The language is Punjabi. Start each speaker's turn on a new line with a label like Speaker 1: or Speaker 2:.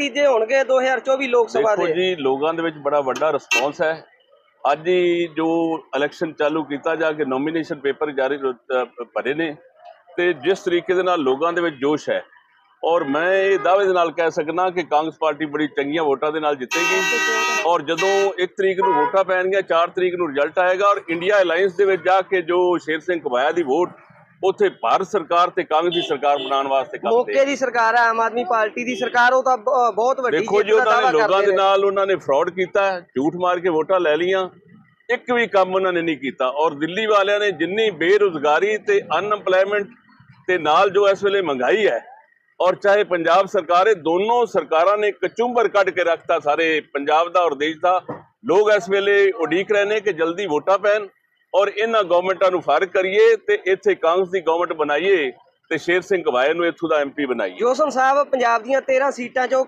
Speaker 1: ਨਤੀਜੇ ਹੋਣਗੇ 2024 ਲੋਕ ਸਭਾ
Speaker 2: ਦੇਖੋ
Speaker 1: ਦੇ।
Speaker 2: ਜੀ ਲੋਕਾਂ ਦੇ ਵਿੱਚ ਬੜਾ ਵੱਡਾ ਰਿਸਪੌਂਸ ਹੈ। ਅੱਜ ਹੀ ਜੋ ਇਲੈਕਸ਼ਨ ਚਾਲੂ ਕੀਤਾ ਜਾ ਕੇ ਨੋਮੀਨੇਸ਼ਨ ਪੇਪਰ ਜਾਰੀ ਭਰੇ ਨੇ ਤੇ ਜਿਸ ਤਰੀਕੇ ਦੇ ਨਾਲ ਲੋਕਾਂ ਦੇ ਵਿੱਚ ਜੋਸ਼ ਹੈ। ਔਰ ਮੈਂ ਇਹ ਦਾਅਵੇ ਦੇ ਨਾਲ ਕਹਿ ਸਕਦਾ ਕਿ ਕਾਂਗਰਸ ਪਾਰਟੀ ਬੜੀ ਚੰਗੀਆਂ ਵੋਟਾਂ ਦੇ ਨਾਲ ਜਿੱਤੇਗੀ। ਔਰ ਜਦੋਂ 1 ਤਰੀਕ ਨੂੰ ਵੋਟਾਂ ਪੈਣਗੀਆਂ 4 ਤਰੀਕ ਨੂੰ ਰਿਜ਼ਲਟ ਆਏਗਾ ਔਰ ਇੰਡੀਆ ਅਲਾਈਅੰਸ ਦੇ ਵਿੱਚ ਜਾ ਕੇ ਜੋ ਸ਼ੇਰ ਸਿੰਘ ਕਬਾਇਆ ਦੀ ਵੋਟ ਉੱਥੇ ਭਾਰਤ ਸਰਕਾਰ ਤੇ ਕਾਂਗਰਸ ਦੀ ਸਰਕਾਰ ਬਣਾਉਣ ਵਾਸਤੇ ਕੰਮ
Speaker 1: ਮੌਕੇ
Speaker 2: ਦੇ
Speaker 1: ਦੀ ਸਰਕਾਰ ਹੈ ਆਮ ਆਦਮੀ ਪਾਰਟੀ ਦੀ ਸਰਕਾਰ ਉਹ ਤਾਂ ਬਹੁਤ ਵੱਡੀ
Speaker 2: ਦੇਖੋ ਜੀ
Speaker 1: ਦਾ
Speaker 2: ਉਹਨਾਂ ਨੇ ਲੋਕਾਂ ਦੇ। ਨਾਲ ਉਹਨਾਂ ਨੇ ਫਰਾਡ ਕੀਤਾ ਝੂਠ ਮਾਰ ਕੇ ਵੋਟਾਂ ਲੈ ਲੀਆਂ ਇੱਕ ਵੀ ਕੰਮ ਉਹਨਾਂ ਨੇ ਨਹੀਂ ਕੀਤਾ ਔਰ ਦਿੱਲੀ ਵਾਲਿਆਂ ਨੇ ਜਿੰਨੀ ਬੇਰੁਜ਼ਗਾਰੀ ਤੇ ਅਨਐਮਪਲੋਇਮੈਂਟ ਤੇ ਨਾਲ ਜੋ ਇਸ ਵੇਲੇ ਮਹਿੰਗਾਈ ਹੈ ਔਰ ਚਾਹੇ ਪੰਜਾਬ ਸਰਕਾਰ ਇਹ ਦੋਨੋਂ ਸਰਕਾਰਾਂ ਨੇ ਕਚੁੰਬਰ ਕੱਢ ਕੇ ਰੱਖਤਾ ਸਾਰੇ ਪੰਜਾਬ ਦਾ ਔਰ ਦੇਸ਼ ਦਾ ਲੋਕ ਇਸ ਵੇਲੇ ਉਡੀਕ ਰਹੇ ਨੇ ਕਿ ਜਲਦੀ ਵੋਟਾਂ ਪੈਣ ਔਰ ਇਹਨਾਂ ਗਵਰਨਮੈਂਟਾਂ ਨੂੰ ਫ਼ਰਕ ਕਰੀਏ ਤੇ ਇੱਥੇ ਕਾਂਗਰਸ ਦੀ ਗਵਰਨਮੈਂਟ ਬਣਾਈਏ ਤੇ ਸ਼ੇਰ ਸਿੰਘ ਕਵਾਏ ਨੂੰ ਇੱਥੋਂ ਦਾ ਐਮਪੀ ਬਣਾਈਏ।
Speaker 1: ਜੋਸ਼ਮ ਸਾਹਿਬ, ਪੰਜਾਬ ਦੀਆਂ 13 ਸੀਟਾਂ ਚੋਂ